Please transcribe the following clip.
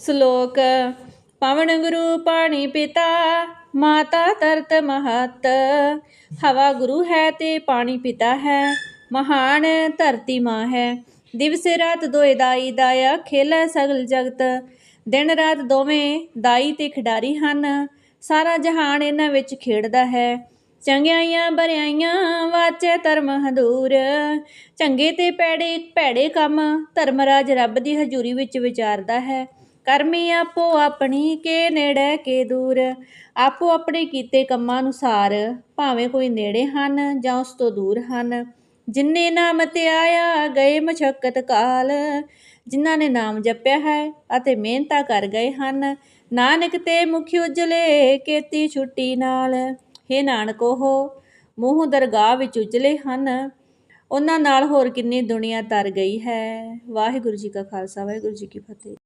ਸ਼ਲੋਕ, ਪਵਨ ਗੁਰੂ ਪਾਣੀ ਪਿਤਾ, ਮਾਤਾ ਤਰਤ ਮਹਤ। ਹਵਾ ਗੁਰੂ ਹੈ ਤੇ ਪਾਣੀ ਪਿਤਾ ਹੈ, ਮਹਾਨ ਧਰਤੀ ਮਾਂ ਹੈ। ਦਿਵਸ ਰਾਤ ਦੋਏ ਦਾਈ ਦਾਇਆ ਖੇਲੇ ਸਗਲ ਜਗਤ। ਦਿਨ ਰਾਤ ਦੋਵੇਂ ਦਾਈ ਤੇ ਖਿਡਾਰੀ ਹਨ, ਸਾਰਾ ਜਹਾਨ ਇਹਨਾਂ ਵਿੱਚ ਖੇਡਦਾ ਹੈ। ਚੰਗਿਆਈਆਂ ਬਰਿਆਈਆਂ ਵਾਚੇ ਧਰਮ ਹਦੂਰ। ਚੰਗੇ ਤੇ ਪੈੜੇ, ਭੈੜੇ ਕੰਮ ਧਰਮਰਾਜ ਰੱਬ ਦੀ ਹਜ਼ੂਰੀ ਵਿੱਚ ਵਿਚਾਰਦਾ ਹੈ। ਕਰਮੀ ਆਪੋ ਆਪਣੀ ਕੇ ਨੇੜੇ ਕੇ ਦੂਰ। ਆਪੋ ਆਪਣੇ ਕੀਤੇ ਕੰਮਾਂ ਅਨੁਸਾਰ ਭਾਵੇਂ ਕੋਈ ਨੇੜੇ ਹਨ ਜਾਂ ਉਸ ਤੋਂ ਦੂਰ ਹਨ। ਜਿਨਨੇ ਨਾਮ ਤੇ ਆਇਆ, ਗਏ ਮਸ਼ਕਤ ਕਾਲ। ਜਿਨ੍ਹਾਂ ਨੇ ਨਾਮ ਜਪਿਆ ਹੈ ਅਤੇ ਮਿਹਨਤਾਂ ਕਰ ਗਏ ਹਨ, ਨਾਨਕ ਤੇ ਮੁਖੀ ਉਜਲੇ ਕੀਤੀ ਛੁੱਟੀ ਨਾਲ। ਹੇ ਨਾਨਕ ਉਹ ਮੂੰਹ ਦਰਗਾਹ ਵਿੱਚ ਉਜਲੇ ਹਨ। ਉਹਨਾਂ ਨਾਲ ਹੋਰ ਕਿੰਨੀ ਦੁਨੀਆ ਤਰ ਗਈ ਹੈ। ਵਾਹਿਗੁਰੂ ਜੀ ਕਾ ਖਾਲਸਾ, ਵਾਹਿਗੁਰੂ ਜੀ ਕੀ ਫਤਿਹ।